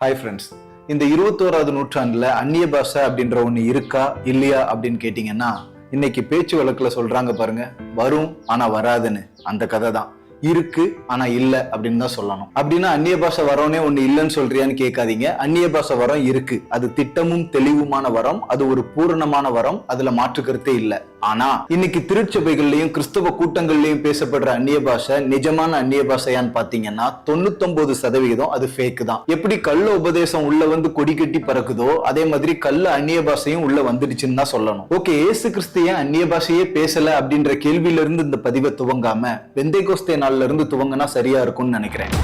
Hi friends இந்த இருபத்தோராவது நூற்றாண்டில் அந்நிய பாஷை அப்படின்ற ஒன்று இருக்கா இல்லையா அப்படின்னு கேட்டிங்கன்னா இன்னைக்கு பேச்சு வழக்கில் சொல்கிறாங்க பாருங்க வரும் ஆனால் வராதுன்னு. அந்த கதை தான். இருக்கு ஆனால் இல்லை அப்படின்னு தான் சொல்லணும். அப்படின்னா அந்நிய பாஷை வரோனே ஒன்று இல்லைன்னு சொல்றியான்னு கேட்காதீங்க. அந்நிய பாஷை வரம் இருக்கு. அது திட்டமும் தெளிவுமான வரம் அது ஒரு பூரணமான வரம் அதில் மாற்று கருத்தே ஆனா இன்னைக்கு திருச்சபைகள்லயும் கிறிஸ்தவ கூட்டங்கள்லயும் பேசப்படுற அந்நிய பாஷை நிஜமான அந்நிய பாஷையான்னு பாத்தீங்கன்னா தொண்ணூத்தொன்பது சதவிகிதம் அது ஃபேக் தான். எப்படி கள்ள உபதேசம் உள்ள வந்து கொடி கட்டி பறக்குதோ அதே மாதிரி கள்ள அந்நிய பாஷையும் உள்ள வந்துடுச்சுன்னு தான் சொல்லணும். ஓகே ஏசு கிறிஸ்து ஏன் அந்நிய பாஷையே பேசல அப்படின்ற கேள்வியில இருந்து இந்த பதிவை துவங்காம வெந்தை கோஸ்தே நாள்ல இருந்து துவங்கினா சரியா இருக்கும்னு நினைக்கிறேன்.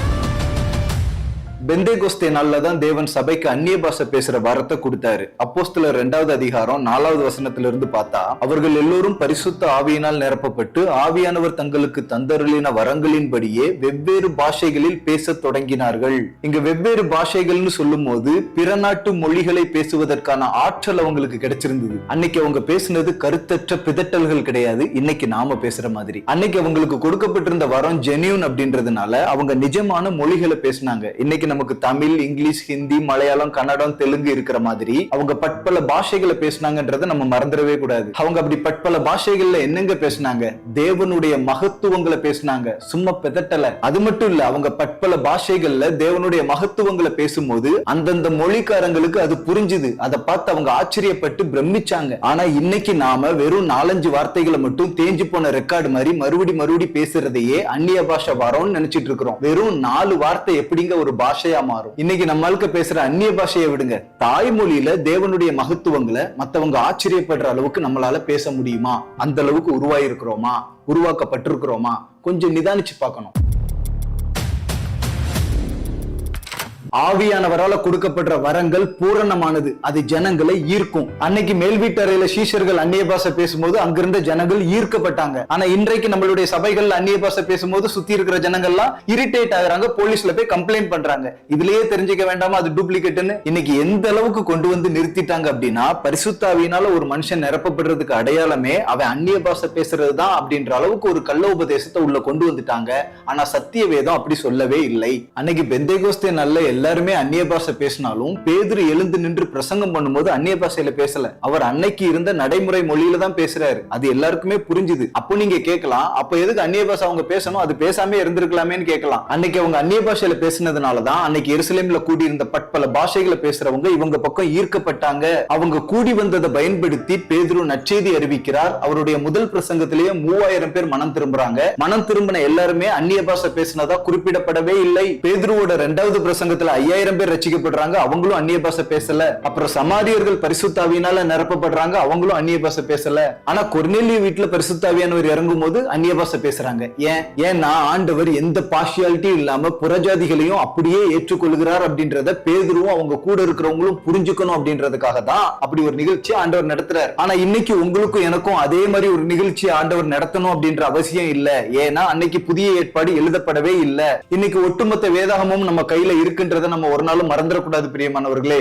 பெந்தேகோஸ்தே நாளில் தான் தேவன் சபைக்கு அந்நிய பாஷை பேசுற வரத்தை கொடுத்தாரு. அப்போஸ்தல ரெண்டாவது அதிகாரம் நாலாவது வசனத்திலிருந்து பார்த்தா அவர்கள் எல்லோரும் பரிசுத்த ஆவியினால் நிரப்பப்பட்டு ஆவியானவர் தங்களுக்கு தந்தருளின வரங்களின்படியே வெவ்வேறு பாஷைகளில் பேசத் தொடங்கினார்கள். இங்க வெவ்வேறு பாஷைகள்னு சொல்லும் போது பிற நாட்டு மொழிகளை பேசுவதற்கான ஆற்றல் அவங்களுக்கு கிடைச்சிருந்தது. அன்னைக்கு அவங்க பேசுனது கருத்தற்ற பிதட்டல்கள் கிடையாது. இன்னைக்கு நாம பேசுற மாதிரி. அன்னைக்கு அவங்களுக்கு கொடுக்கப்பட்டிருந்த வரம் ஜெனியூன் அப்படின்றதுனால அவங்க நிஜமான மொழிகளை பேசினாங்க. இன்னைக்கு நமக்கு தமிழ் இங்கிலீஷ் ஹிந்தி மலையாளம் கன்னடம் தெலுங்கு இருக்கிற மாதிரி அவங்க பட்பல பாஷைகளை பேசினாங்கன்றதை நம்ம மறந்துடவே கூடாது. அவங்க அப்படி பட்பல பாஷைகள்ல என்னங்க பேசினாங்க? தேவனுடைய மகத்துவங்களை பேசினாங்க. சும்மா பெதட்டல. அது மட்டும் இல்ல அவங்க பட்பல பாஷைகள்ல தேவனுடைய மகத்துவங்களை பேசும்போது அந்தந்த மொழிக்காரங்களுக்கு அது புரிஞ்சுது. அதை பார்த்து அவங்க ஆச்சரியப்பட்டு பிரமிச்சாங்க. ஆனா இன்னைக்கு நாம வெறும் நாலஞ்சு வார்த்தைகளை மட்டும் தேஞ்சு போன ரெக்கார்டு மாதிரி மறுபடி மறுபடி பேசுறதையே அந்நிய பாஷை வரோம்னு நினைச்சிட்டு இருக்கிறோம். வெறும் நாலு வார்த்தை எப்படிங்க ஒரு பாஷை பாஷையா மாறும். இன்னைக்கு நம்மளுக்கு பேசுற அந்நிய பாஷையை விடுங்க. தாய்மொழியில தேவனுடைய மகத்துவங்களை மத்தவங்க ஆச்சரியப்படுற அளவுக்கு நம்மளால பேச முடியுமா? அந்த அளவுக்கு உருவாயிருக்கிறோமா? உருவாக்கப்பட்டிருக்கிறோமா? கொஞ்சம் நிதானிச்சு பார்க்கணும். ஆவியானவரால கொடுக்கப்படுற வரங்கள் பூரணமானது. அது ஜனங்களை ஈர்க்கும். அன்னைக்கு மேல் வீட்டறையில சீஷர்கள் அந்நிய பாஷை பேசும்போது அங்கிருந்த ஜனங்கள் ஈர்க்கப்பட்டாங்க. ஆனா இன்றைக்கு நம்மளுடைய சபைகள் அந்நிய பாஷை பேசும்போது சுத்தி இருக்கிற ஜனங்கள்லாம் இரிட்டேட் ஆகுறாங்க. போலீஸ்ல போய் கம்ப்ளைண்ட் பண்றாங்க. இதுலயே தெரிஞ்சுக்க வேண்டாமா? அது டூப்ளிகேட்னு இன்னைக்கு எந்த அளவுக்கு கொண்டு வந்து நிறுத்திட்டாங்க அப்படின்னா பரிசுத்தாவியினால ஒரு மனுஷன் நிரப்பப்படுறதுக்கு அடையாளமே அவன் அந்நிய பாஷை பேசுறது தான் அப்படின்ற அளவுக்கு ஒரு கள்ள உபதேசத்தை உள்ள கொண்டு வந்துட்டாங்க. ஆனா சத்திய வேதம் அப்படி சொல்லவே இல்லை. அன்னைக்கு பெந்தேகோஸ்தே நல்ல எல்லாருமே அந்நிய பாஷை பேசினாலும் பேதுரு எழுந்து நின்று பிரசங்கம் பண்ணும்போது அந்நிய பாஷையில பேசல. அவர் அன்னைக்கு இருந்த நடைமுறை மொழியில தான் பேசுறாரு. அது எல்லாருக்குமே புரிஞ்சுது. அப்போ நீங்க கேட்கலாம் அப்ப எதுக்கு அந்நிய பாஷை அவங்க பேசணும்? அது பேசாம இருந்திருக்கலாமேன்னு கேட்கலாம் அன்னைக்கு அவங்க அந்நிய பாஷையில பேசினதுனாலதான் அன்னைக்கு எருசலேம்ல கூடி இருந்த பட்பல பாஷைகளை பேசுறவங்க இவங்க பக்கம் ஈர்க்கப்பட்டாங்க. அவங்க கூடி வந்ததை பயன்படுத்தி பேதுரு நற்செய்தி அறிவிக்கிறார். அவருடைய முதல் பிரசங்கத்திலேயே மூவாயிரம் பேர் மனம் திரும்புறாங்க. மனம் திரும்பின எல்லாருமே அந்நிய பாஷை பேசினதா குறிப்பிடப்படவே இல்லை. பேதுருவோட ரெண்டாவது பிரசங்கத்துல ஐயாயிரம் பேர் ரசிக்கப்படுறாங்க அவங்களும் அந்நிய பாஷை பேசல. அப்புறம் சமாரியர்கள் பரிசுத்தாவியினால நிரப்பப்படுறாங்க அவங்களும் அந்நிய பாஷை பேசல. ஆனா கொர்நேலிய வீட்டுல பரிசுத்தாவியானவர் இறங்கும் போது அந்நிய பாஷை பேசுறாங்க. ஏன்? ஏன்னா ஆண்டவர் எந்த பார்ஷியாலிட்டியும் இல்லாம புறஜாதிகளையும் அப்படியே ஏற்றுக்கொள்கிறார் அப்படின்றத பேதுருவும் அவங்க கூட இருக்கிறவங்களும் புரிஞ்சுக்கணும் அப்படின்றதுக்காக தான் அப்படி ஒரு நிகழ்ச்சி ஆண்டவர் நடத்துறாரு. ஆனா இன்னைக்கு உங்களுக்கும் எனக்கும் அதே மாதிரி ஒரு நிகழ்ச்சி ஆண்டவர் நடத்தணும் அப்படின்ற அவசியம் இல்ல. ஏன்னா அன்னைக்கு புதிய ஏற்பாடு எழுதப்படவே இல்ல. இன்னைக்கு ஒட்டுமொத்த வேதாகமும் நம்ம கையில இருக்குன்றத நம்ம ஒரு நாளும் மறந்துடக்கூடாது பிரியமானவர்களே.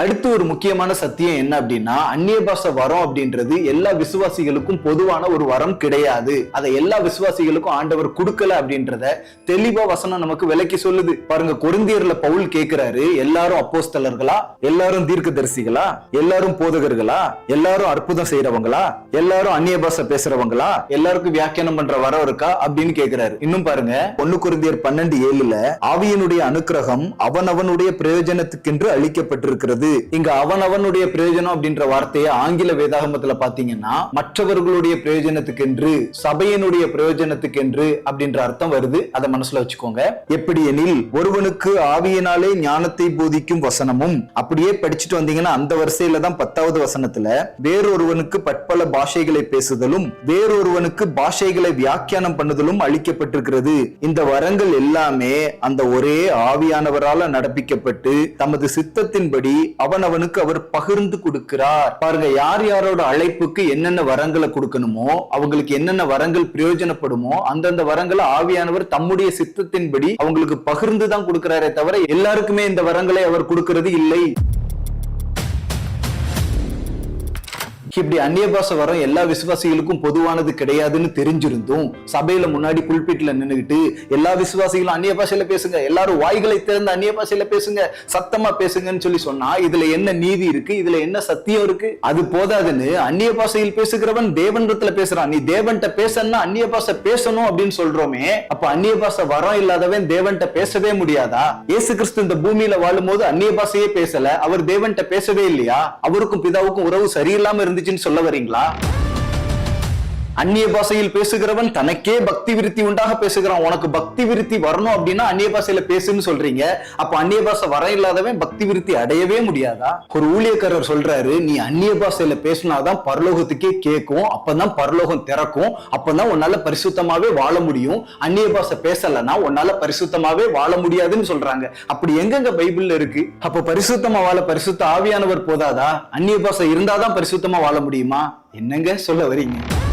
அடுத்து ஒரு முக்கியமான சத்தியம் என்ன அப்படின்னா அந்நிய பாஷை வரம் அப்படின்றது எல்லா விசுவாசிகளுக்கும் பொதுவான ஒரு வரம் கிடையாது. அதை எல்லா விசுவாசிகளுக்கும் ஆண்டவர் கொடுக்கல அப்படின்றத தெளிவா வசனம் நமக்கு விளக்கி சொல்லுது. பாருங்க கொரிந்தியர்ல பவுல் கேட்கிறாரு எல்லாரும் அப்போஸ்தலர்களா? எல்லாரும் தீர்க்கதரிசிகளா? எல்லாரும் போதகர்களா? எல்லாரும் அற்புதம் செய்யறவங்களா எல்லாரும் அந்நிய பாஷை பேசுறவங்களா? எல்லாருக்கும் வியாக்கியானம் பண்ற வரம் இருக்கா? அப்படின்னு கேட்கிறாரு இன்னும் பாருங்க ஒன்னு குருந்தியர் பன்னெண்டு ஏழுல ஆவியனுடைய அனுக்கிரகம் அவனவனுடைய பிரயோஜனத்துக்கென்று அளிக்கப்பட்டிருக்கிறது. இங்க அவனவனுடைய பிரயோஜனம் அப்படின்ற வார்த்தையை ஆங்கில வேதாகமத்துல பாத்தீங்கன்னா மற்றவர்களுடைய பிரயோஜனத்துக்கென்று சபையினுடைய பிரயோஜனத்துக்கென்று அப்படின்ற அர்த்தம் வருது. அதை மனசுல வச்சுக்கோங்க. எப்படி எனில் ஒருவனுக்கு ஆவியினாலே ஞானத்தை போதிக்கும் வசனமும் அப்படியே படிச்சுட்டு வந்தீங்கன்னா அந்த வரிசையில தான் பத்தாவது வசனத்துல வேறொருவனுக்கு பற்பல பாஷைகளை பேசுதலும் வேறொருவனுக்கு பாஷைகளை வியாக்கியானம் பண்ணுதலும் அளிக்கப்பட்டிருக்கிறது. இந்த வரங்கள் எல்லாமே அந்த ஒரே ஆவியானவரால நடப்பிக்கப்பட்டு தமது சித்தத்தின்படி அவன் அவனுக்கு அவர் பகிர்ந்து கொடுக்கிறார். பாருங்க யார் யாரோட அழைப்புக்கு என்னென்ன வரங்களை கொடுக்கணுமோ அவங்களுக்கு என்னென்ன வரங்கள் பிரயோஜனப்படுமோ அந்தந்த வரங்களை ஆவியானவர் தம்முடைய சித்தத்தின்படி அவங்களுக்கு பகிர்ந்து தான் கொடுக்கிறாரே தவிர எல்லாருக்குமே இந்த வரங்களை அவர் கொடுக்கிறது இல்லை. இப்படி அந்நிய பாஷை வரம் எல்லா விசுவாசிகளுக்கும் பொதுவானது கிடையாதுன்னு தெரிஞ்சிருந்தும் சபையில முன்னாடி புல்பிட்ல நின்னுகிட்டு எல்லா விசுவாசிகளும் அந்நிய பாஷையில பேசுங்க எல்லாரும் வாய்களை திறந்து அந்நிய பாஷையில பேசுங்க சத்தமா பேசுங்கன்னு சொல்லி சொன்னா இதுல என்ன நீதி இருக்கு இதுல என்ன சத்தியம் இருக்கு? அது போதாதுன்னு அந்நிய பாஷையில் பேசுகிறவன் தேவனிடத்துல பேசுறான். நீ தேவன்கிட்ட பேசணும்னா அந்நிய பாஷை பேசணும் அப்படின்னு சொல்றோமே அப்ப அந்நிய பாஷை வரம் இல்லாதவன் தேவன்கிட்ட பேசவே முடியாதா? இயேசு கிறிஸ்து இந்த பூமியில வாழும்போது அந்நிய பாஷையே பேசல அவர் தேவன்கிட்ட பேசவே இல்லையா? அவருக்கும் பிதாவுக்கும் உறவு சரியில்லாம இருந்துச்சுன்னு சொல்ல வரீங்களா? அந்நிய பாஷையில் பேசுகிறவன் தனக்கே பக்தி விருத்தி உண்டாக பேசுகிறான். உனக்கு பக்தி விருத்தி வரணும் அப்படின்னா அந்நிய பாஷையில பேசுன்னு சொல்றீங்க. அப்ப அந்நிய பாஷை வர இல்லாதவன் பக்தி விருத்தி அடையவே முடியாதா? ஒரு ஊழியக்காரர் சொல்றாரு நீ அந்நிய பாஷையில பேசினாதான் பரலோகத்துக்கே கேட்கும். அப்பதான் பரலோகம் திறக்கும். அப்பதான் உன்னால பரிசுத்தமாவே வாழ முடியும். அந்நிய பாஷை பேசலன்னா உன்னால பரிசுத்தமாவே வாழ முடியாதுன்னு சொல்றாங்க. அப்படி எங்கெங்க பைபிள்ல இருக்கு? அப்ப பரிசுத்தமா வாழ பரிசுத்த ஆவியானவர் போதாதா? அந்நிய பாஷை இருந்தாதான் பரிசுத்தமா வாழ முடியுமா? என்னங்க சொல்ல வரீங்க?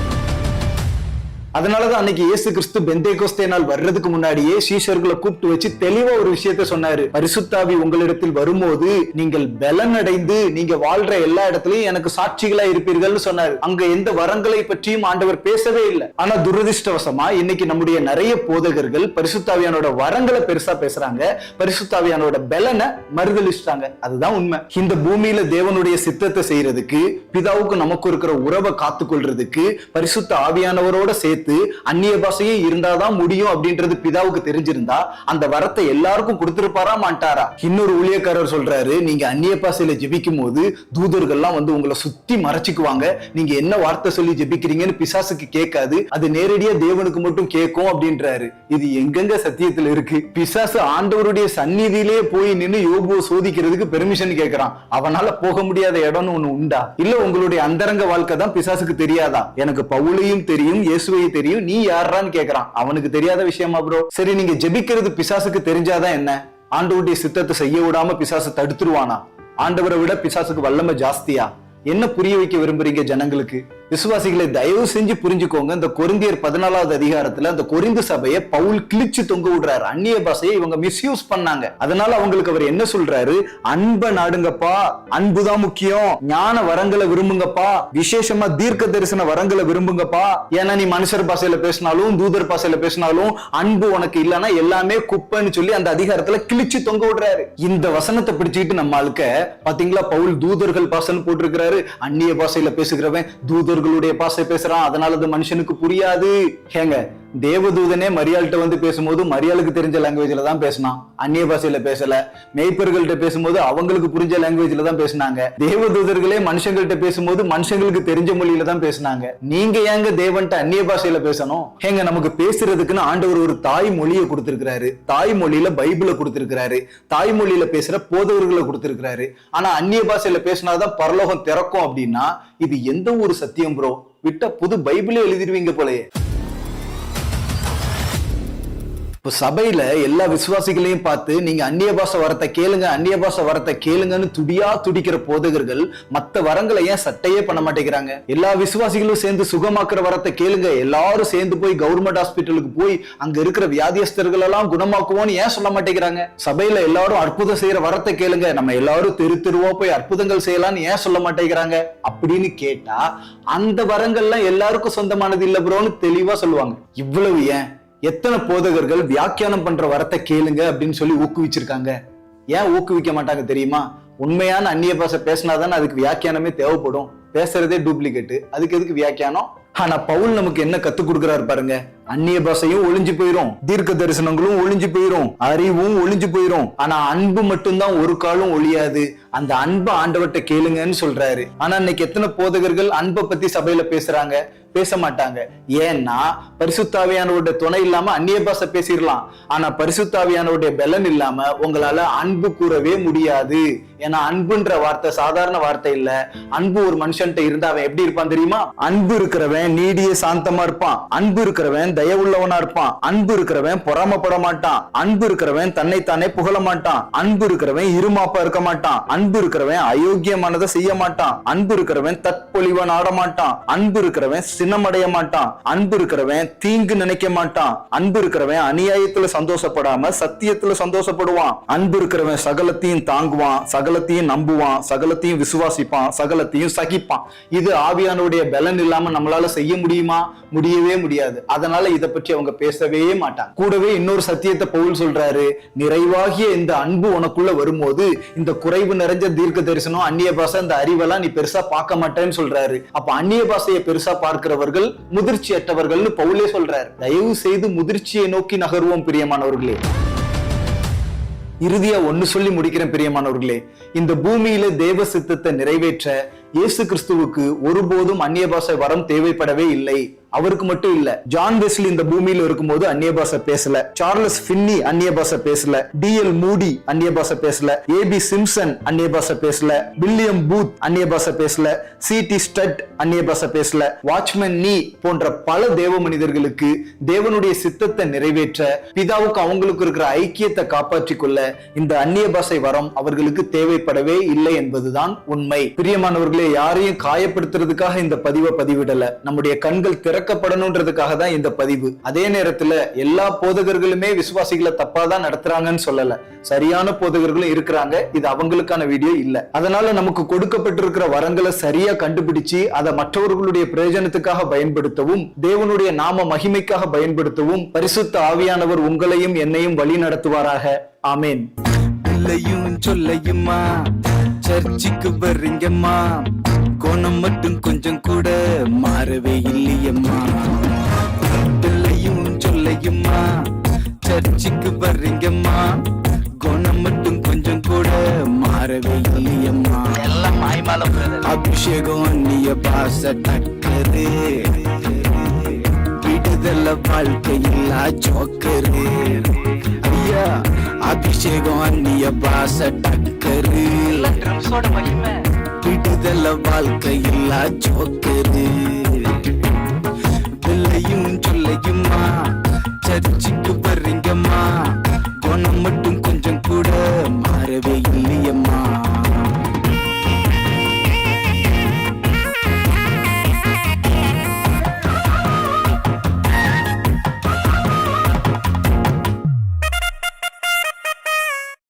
அதனாலதான் அன்னைக்கு இயேசு கிறிஸ்து பெந்தேகோஸ்தே நாள் வர்றதுக்கு முன்னாடியே சீஷர்களை கூப்பிட்டு வச்சு தெளிவா ஒரு விஷயத்த சொன்னாரு. பரிசுத்தாவி உங்களிடத்தில் வரும்போது நீங்கள் பலன் அடைந்து நீங்க வாழ்ற எல்லா இடத்துலயும் எனக்கு சாட்சிகளா இருப்பீர்கள்னு சொன்னாரு. அங்க எந்த வரங்களை பற்றியும் ஆண்டவர் பேசவே இல்லை. ஆனா துரதிருஷ்டவசமா இன்னைக்கு நம்முடைய நிறைய போதகர்கள் பரிசுத்தாவியானோட வரங்களை பெருசா பேசுறாங்க. பரிசுத்தாவியானோட பலனை மறுதளிச்சிட்டாங்க அதுதான் உண்மை. இந்த பூமியில தேவனுடைய சித்தத்தை செய்யறதுக்கு பிதாவுக்கு நமக்கு இருக்கிற உறவை காத்துக்கொள்றதுக்கு பரிசுத்த ஆவியானவரோட சேர்த்து அந்நிய பாஷையே இருந்தாதான் முடியும் அப்படின்றது பிதாவுக்கு தெரிஞ்சிருந்தா அந்த வரத்தை எல்லாருக்கும் கொடுத்திருப்பாரா மாட்டாரா இன்னொரு ஊழியக்காரர் சொல்றாரு நீங்க அந்நிய பாஷையில ஜெபிக்கும் போது தூதர்கள்லாம் வந்து உங்களை சுத்தி மறைச்சிக்குவாங்க. நீங்க என்ன வார்த்தை சொல்லி ஜெபிக்கிறீங்கன்னு பிசாசுக்கு கேட்காது. அது நேரடியா தேவனுக்கு மட்டும் கேட்கும் அப்படின்றாரு. இது எங்கெங்க சத்தியத்துல இருக்கு? பிசாசு ஆண்டவருடைய சந்நிதியிலே போய் நின்னு யோபுவை சோதிக்கிறதுக்கு பெர்மிஷன் கேட்கிறான். அவனால போக முடியாத இடம்னு ஒண்ணு உண்டா? இல்ல உங்களுடைய அந்தரங்க வாழ்க்கை தான் பிசாசுக்கு தெரியாதா? எனக்கு பவுலையும் தெரியும் இயேசுவையும் தெரியும் நீ யாரான்னு கேக்குறான். அவனுக்கு தெரியாத விஷயமா ப்ரோ சரி நீங்க ஜெபிக்கிறது பிசாசுக்கு தெரிஞ்சாதான் என்ன? ஆண்டவருடைய சித்தத்தை செய்ய விடாம பிசாசு தடுத்துருவானா? ஆண்டவரை விட பிசாசுக்கு வல்லமை ஜாஸ்தியா? என்ன புரிய வைக்க விரும்புறீங்க ஜனங்களுக்கு? விசுவாசிகளை தயவு செஞ்சு புரிஞ்சுக்கோங்க. இந்த கொரிந்தியர் பதினாலாவது அதிகாரத்துல அந்த கொரிந்து சபையை பவுல் கிழிச்சு தொங்க விடுறாரு. அந்நிய பாஷையை இவங்க மிஸ்யூஸ் பண்ணாங்க. அதனால அவங்களுக்கு அவர் என்ன சொல்றாரு? அன்பை நாடுங்கப்பா அன்புதான் முக்கியம். ஞான வரங்களை விரும்புங்கப்பா விசேஷமா தீர்க்க தரிசன வரங்களை விரும்புங்கப்பா. ஏன்னா நீ மனுஷர் பாஷையில பேசினாலும் தூதர் பாஷையில பேசினாலும் அன்பு உனக்கு இல்லைன்னா எல்லாமே குப்பைன்னு சொல்லி அந்த அதிகாரத்துல கிழிச்சு தொங்க விடுறாரு. இந்த வசனத்தை பிடிச்சுக்கிட்டு நம்ம ஆளுக்க பாத்தீங்களா பவுல் தூதர்கள் பாசன்னு போட்டிருக்கிறாரு. அந்நிய பாஷையில பேசுகிறவன் தூதர் தூதர்களுடைய பாஷை பேசுறான். அதனால அது மனுஷனுக்கு புரியாது. ஏங்க தேவதூதனே மரியாள்கிட்ட வந்து பேசும்போது மரியாளுக்கு தெரிஞ்ச லாங்குவேஜ்ல தான் பேசினான். அந்நிய பாஷையில பேசல. மெய்ப்பர்கள்ட்ட பேசும்போது அவங்களுக்கு புரிஞ்ச லாங்குவேஜ்ல தான் பேசினாங்க. தேவதூதர்களே மனுஷங்கள்ட்ட பேசும்போது மனுஷங்களுக்கு தெரிஞ்ச மொழியில தான் பேசினாங்க. நீங்க ஏங்க தேவன்ட்ட அந்நிய பாஷையில பேசணும்? ஏங்க நமக்கு பேசுறதுக்குன்னு ஆண்டவர் ஒரு தாய் மொழியை கொடுத்திருக்கிறாரு. தாய் மொழியில பைபிளை கொடுத்திருக்கிறாரு. தாய் மொழியில பேசுற போதவர்களை கொடுத்திருக்கிறாரு. ஆனா அந்நிய பாஷையில பேசினாதான் பரலோகம் திறக்கும் அப்படின்னா இது எந்த ஒரு சத்தியம் ப்ரோ விட்ட புது பைபிளே எழுதிடுவீங்க போலயே. இப்போ சபையில எல்லா விசுவாசிகளையும் பார்த்து நீங்க அந்நிய பாஷை வரத்தை கேளுங்க அந்நிய பாஷை வரத்தை கேளுங்கன்னு துடியா துடிக்கிற போதகர்கள் மத்த வரங்களை ஏன் சட்டையே பண்ண மாட்டேங்கிறாங்க? எல்லா விசுவாசிகளும் சேர்ந்து சுகமாக்குற வரத்தை கேளுங்க. எல்லாரும் சேர்ந்து போய் கவர்மெண்ட் ஹாஸ்பிட்டலுக்கு போய் அங்க இருக்கிற வியாதியஸ்தர்கள் எல்லாம் குணமாக்குவோம்னு ஏன் சொல்ல மாட்டேங்கிறாங்க? சபையில எல்லாரும் அற்புதம் செய்யற வரத்தை கேளுங்க. நம்ம எல்லாரும் தெரு தெருவா போய் அற்புதங்கள் செய்யலாம்னு ஏன் சொல்ல மாட்டேங்கிறாங்க? அப்படின்னு கேட்டா அந்த வரங்கள்லாம் எல்லாருக்கும் சொந்தமானது இல்ல ப்ரோன்னு தெளிவா சொல்லுவாங்க. இவ்வளவு ஏன்? எத்தனை போதகர்கள் வியாக்கியானம் பண்ற வரத்தை கேளுங்க அப்படின்னு சொல்லி ஊக்குவிச்சிருக்காங்க. ஏன் ஊக்குவிக்க மாட்டாங்க தெரியுமா? உண்மையான அந்நிய பாஷை பேசினாதானே அதுக்கு வியாக்கியானமே தேவைப்படும். பேசுறதே டூப்ளிகேட் அதுக்கு எதுக்கு வியாக்கியானம்? ஆனா பவுல் நமக்கு என்ன கத்து கொடுக்குறாரு பாருங்க. அந்நிய பாஷையும் ஒளிஞ்சு போயிரும். தீர்க்க தரிசனங்களும் ஒளிஞ்சு போயிரும். அறிவும் ஒளிஞ்சு போயிரும். ஆனா அன்பு மட்டும்தான் ஒரு காலம் ஒழியாது. அந்த அன்பை ஆண்டவர்கிட்ட கேளுங்கன்னு சொல்றாரு. ஆனா இன்னைக்கு எத்தனை போதகர்கள் அன்பை பத்தி சபையில பேசுறாங்க? பேச மாட்டாங்க ஏன்னா பரிசுத்தாவியானவருடைய துணை இல்லாம அந்நிய பாசை பேசிடலாம் ஆனா பரிசுத்தாவியானவருடைய பலன் இல்லாம உங்களால அன்பு கூறவே முடியாது. ஏன்னா அன்புன்ற வார்த்தை சாதாரண வார்த்தை இல்ல. அன்பு ஒரு மனுஷன்ட்ட இருந்தா அவன் எப்படி இருப்பான் தெரியுமா? அன்பு இருக்கிறவன் நீடிய சாந்தமா இருப்பான். அன்பு இருக்கிறவன் தயவுள்ளவனா இருப்பான். அன்பு இருக்கிறவன் பொறாமப்பட மாட்டான் அன்பு இருக்கிறவன் தன்னைத்தானே புகழ மாட்டான் அன்பு இருக்கிறவன் இருமாப்பா இருக்க மாட்டான். அன்பு இருக்கிறவன் அயோக்கியமானதை செய்ய மாட்டான். அன்பு இருக்கிறவன் தற்பொழிவன் ஆட மாட்டான் அன்பு இருக்கிறவன் சினமடைய மாட்டான் அன்பு இருக்கிறவன் தீங்கு நினைக்க மாட்டான் அன்பு இருக்கிறவன் அநியாயத்துல சந்தோஷப்படாம சத்தியத்துல சந்தோஷப்படுவான். அன்பு இருக்கிறவன் சகலத்தையும் தாங்குவான் சகலத்தையும் நம்புவான் சகலத்தையும் விசுவாசிப்பான் சகலத்தையும் சகிப்பான். இது ஆவியானுடைய பலன் இல்லாம நம்மளால செய்ய முடியுமா? முடியவே முடியாது. அதனால இதை பற்றி அவங்க பேசவே மாட்டாங்க. கூடவே இன்னொரு சத்தியத்தை பவுல் சொல்றாரு. நிறைவாகிய இந்த அன்பு உனக்குள்ள வரும்போது இந்த குறைவு நிறைஞ்ச தீர்க்க தரிசனம் அந்நிய பாசை இந்த அறிவெல்லாம் நீ பெருசா பார்க்க மாட்டேன்னு சொல்றாரு. அப்ப அந்நிய பாசையை பெருசா பார்க்கிற பார்க்கிறவர்கள் முதிர்ச்சியற்றவர்கள்னு பவுலே சொல்றாரு. தயவு செய்து முதிர்ச்சியை நோக்கி நகர்வோம் பிரியமானவர்களே. இறுதியா ஒன்னு சொல்லி முடிக்கிறேன் பிரியமானவர்களே. இந்த பூமியில தேவ சித்தத்தை நிறைவேற்ற இயேசு கிறிஸ்துவுக்கு ஒருபோதும் அந்நிய பாஷை வரம் தேவைப்படவே இல்லை. அவருக்கு மட்டும் இல்ல ஜான் வெஸ்லி இந்த பூமியில இருக்கும்போது அந்நிய பாஷை பேசல சார்லஸ் பின்னி அந்நிய பாஷை பேசல டிஎல் மூடி அந்நிய பாஷை பேசல ஏபி சிம்சன் அந்நிய பாஷை பேசல வில்லியம் பூத் அந்நிய பாஷை பேசல சி டி ஸ்டட் அந்நிய பாஷை பேசல வாட்ச்மேன் நீ போன்ற பல தேவ மனிதர்களுக்கு தேவனுடைய சித்தத்தை நிறைவேற்ற பிதாவுக்கு அவங்களுக்கு இருக்கிற ஐக்கியத்தை காப்பாற்றிக் கொள்ள இந்த அந்நிய பாஷை வரம் அவர்களுக்கு தேவைப்படவே இல்லை என்பதுதான் உண்மை. பிரியமானவர்களே யாரையும் காயப்படுத்துறதுக்காக இந்த பதிவை பதிவிடல. நம்முடைய கண்கள் விளக்கப்படணுன்றதுக்காக தான் இந்த பதிவு. அதே நேரத்துல எல்லா போதகர்களுமே விசுவாசிகளை தப்பா தான் நடத்துறாங்கன்னு சொல்லல. சரியான போதகர்களும் இருக்கிறாங்க. இது அவங்களுக்கான வீடியோ இல்ல. அதனால நமக்கு கொடுக்கப்பட்டிருக்கிற வரங்களை சரியா கண்டுபிடிச்சு அதை மற்றவர்களுடைய பிரயோஜனத்துக்காக பயன்படுத்தவும் தேவனுடைய நாம மகிமைக்காக பயன்படுத்தவும் பரிசுத்த ஆவியானவர் உங்களையும் என்னையும் வழி நடத்துவாராக. ஆமேன். சொல்லையுமா? சர்ச்சுக்கு வர்றீங்கம்மா. கோணம் மட்டும் கொஞ்சம் கூட மாறவே இல்லையம்மா. இல்லையும் சொல்லையுமா சர்ச்சுக்கு வர்றீங்கம்மா. கோணம் மட்டும் கொஞ்சம் கூட மாறவே இல்லையம்மா. எல்லாம் அபிஷேகம் அந்நிய பாச டக்கரு விடுதல வாழ்க்கையில் ஜோக்கரு. ஐயா அபிஷேகம் அந்நிய பாச டக்கரு. விடுதல வாழ்க்கையில்லா ஜோக்கரு. பிள்ளையும் சொல்லையுமா சர்ச்சு